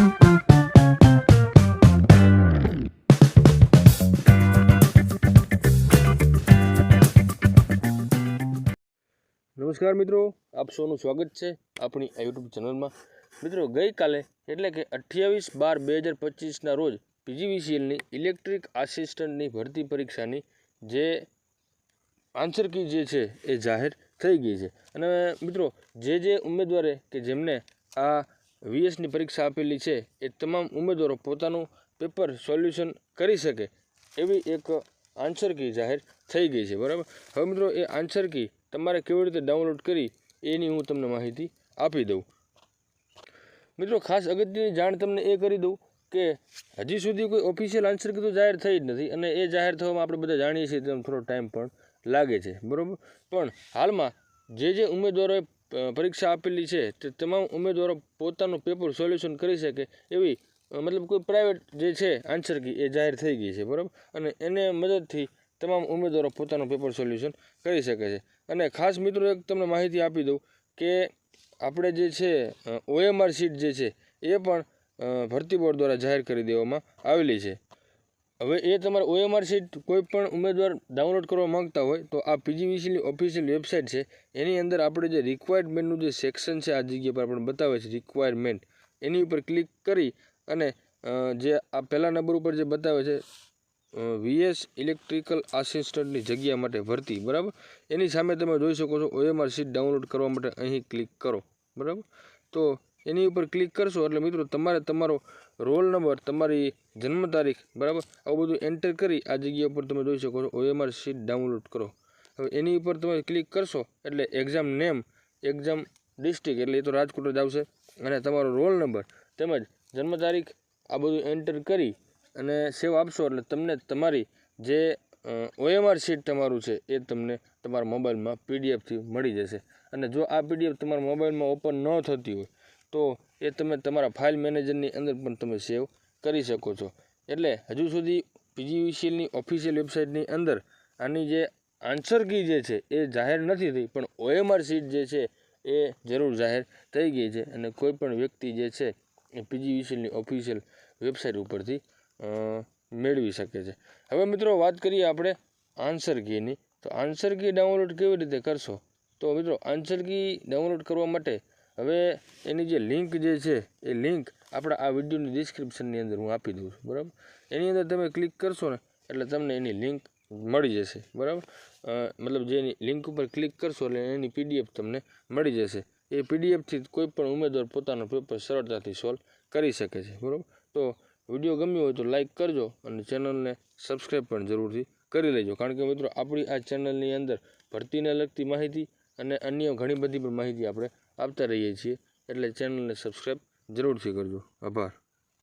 નમસ્કાર મિત્રો, આપ સૌનું સ્વાગત છે આપણી આ યુટ્યુબ ચેનલમાં. મિત્રો, ગઈકાલે એટલે કે અઠ્યાવીસ બાર બે હજાર પચીસના રોજ પીજીવીસીએલની ઇલેક્ટ્રિક આસિસ્ટન્ટની ભરતી પરીક્ષાની જે આન્સર કી જે છે એ જાહેર થઈ ગઈ છે. અને મિત્રો, જે જે ઉમેદવારે કે જેમને આ વીએસની પરીક્ષા આપેલી છે. એ તમામ ઉમેદવારો પોતાનું પેપર સોલ્યુશન કરી શકે એવી એક આન્સર કી જાહેર થઈ ગઈ છે. બરાબર? હવે મિત્રો, એ આન્સર કી તમારે કેવી રીતે ડાઉનલોડ કરી એની હું તમને માહિતી આપી દઉં. મિત્રો, ખાસ અગત્યની જાણ તમને એ કરી દઉં કે હજી સુધી કોઈ ઓફિશિયલ આન્સર કીધું જાહેર થઈ જ નથી અને એ જાહેર થવામાં આપણે બધા જાણીએ છીએ તેમ થોડો ટાઈમ પણ લાગે છે. બરાબર? પણ હાલમાં જે જે ઉમેદવારોએ પરીક્ષા આપેલી છે. તે તમામ ઉમેદવારો પોતાનું પેપર સોલ્યુશન કરી શકે એવી મતલબ કોઈ પ્રાઇવેટ જે છે આન્સર કી એ જાહેર થઈ ગઈ છે, બરાબર? અને એને મદદથી તમામ ઉમેદવારો પોતાનું પેપર સોલ્યુશન કરી શકે છે. અને ખાસ મિત્રો એક તમને માહિતી આપી દઉં કે આપણે જે છે ઓએમઆર સીટ જે છે, એ પણ ભરતી બોર્ડ દ્વારા જાહેર કરી દેવામાં આવેલી છે. હવે એ તમારે ઓએમઆર સીટ કોઈ પણ ઉમેદવાર ડાઉનલોડ કરવા માંગતા હોય તો આ પીજીવીસીની ઓફિશિયલ વેબસાઇટ છે. એની અંદર આપણે જે રિક્વાયરમેન્ટનું જે સેક્શન છે આ જગ્યા પર આપણે બતાવે છે રિક્વાયરમેન્ટ એની ઉપર ક્લિક કરી અને જે આ પહેલા નંબર ઉપર જે બતાવે છે વીએસ ઇલેક્ટ્રિકલ આસિસ્ટન્ટની જગ્યા માટે ભરતી, બરાબર? એની સામે તમે જોઈ શકો છો ઓએમઆર સીટ ડાઉનલોડ કરવા માટે અહીં ક્લિક કરો, બરાબર? તો એની ઉપર ક્લિક કરશો એટલે મિત્રો તમારે તમારો રોલ નંબર તમારી જન્મ તારીખ, બરાબર? આવું બધું એન્ટર કરી આ જગ્યા ઉપર તમે જોઈ શકો છો. ઓએમઆર સીટ ડાઉનલોડ કરો. હવે એની ઉપર તમે ક્લિક કરશો એટલે એક્ઝામ નેમ એક્ઝામ ડિસ્ટ્રિક્ટ એટલે એ તો રાજકોટ જ આવશે. અને તમારો રોલ નંબર તેમજ જન્મ તારીખ આ બધું એન્ટર કરી અને સેવ આપશો એટલે તમને તમારી જે ઓએમઆર શીટ તમારું છે એ તમને તમારા મોબાઈલમાં પીડીએફથી મળી જશે. અને જો આ પીડીએફ તમારા મોબાઈલમાં ઓપન ન થતી હોય તો એ તમે તમારા ફાઇલ મેનેજરની અંદર પણ તમે સેવ કરી શકો છો. એટલે હજુ સુધી પીજીવીસીએલની ઓફિશિયલ વેબસાઇટની અંદર આની જે આન્સર કી જે છે એ જાહેર નથી થઈ, પણ ઓએમઆર સીટ જે છે એ જરૂર જાહેર થઈ ગઈ છે અને કોઈ પણ વ્યક્તિ જે છે એ પીજીવીસીએલની ઓફિશિયલ વેબસાઇટ ઉપરથી મેળવી શકે છે. હવે મિત્રો વાત કરીએ આપણે આન્સર કીની તો આન્સર કી ડાઉનલોડ કેવી રીતે કરશો? તો મિત્રો આન્સર કી ડાઉનલોડ કરવા માટે હવે એની જે લિંક જે છે, એ લિંક આપણા આ વિડીયોની ડિસ્ક્રિપ્શનની અંદર હું આપી દઉં છું, બરાબર? એની અંદર તમે ક્લિક કરશો ને, એટલે તમને એની લિંક મળી જશે, બરાબર? મતલબ જે એની લિંક ઉપર ક્લિક કરશો એટલે એની પીડીએફ તમને મળી જશે. એ પીડીએફથી કોઈ પણ ઉમેદવાર પોતાનો પેપર સરળતાથી સોલ્વ કરી શકે છે, બરાબર? તો વીડિયો ગમ્યો હોય તો લાઇક કરજો અને ચેનલને સબસ્ક્રાઈબ પણ જરૂરથી કરી લેજો. કારણ કે મિત્રો, આપણી આ ચેનલની અંદર ભરતીને લગતી માહિતી અને અન્ય ઘણી બધી પણ માહિતી આપણે આપતા રહીએ છીએ. એટલે ચેનલને સબસ્ક્રાઈબ જરૂરથી કરજો. આભાર.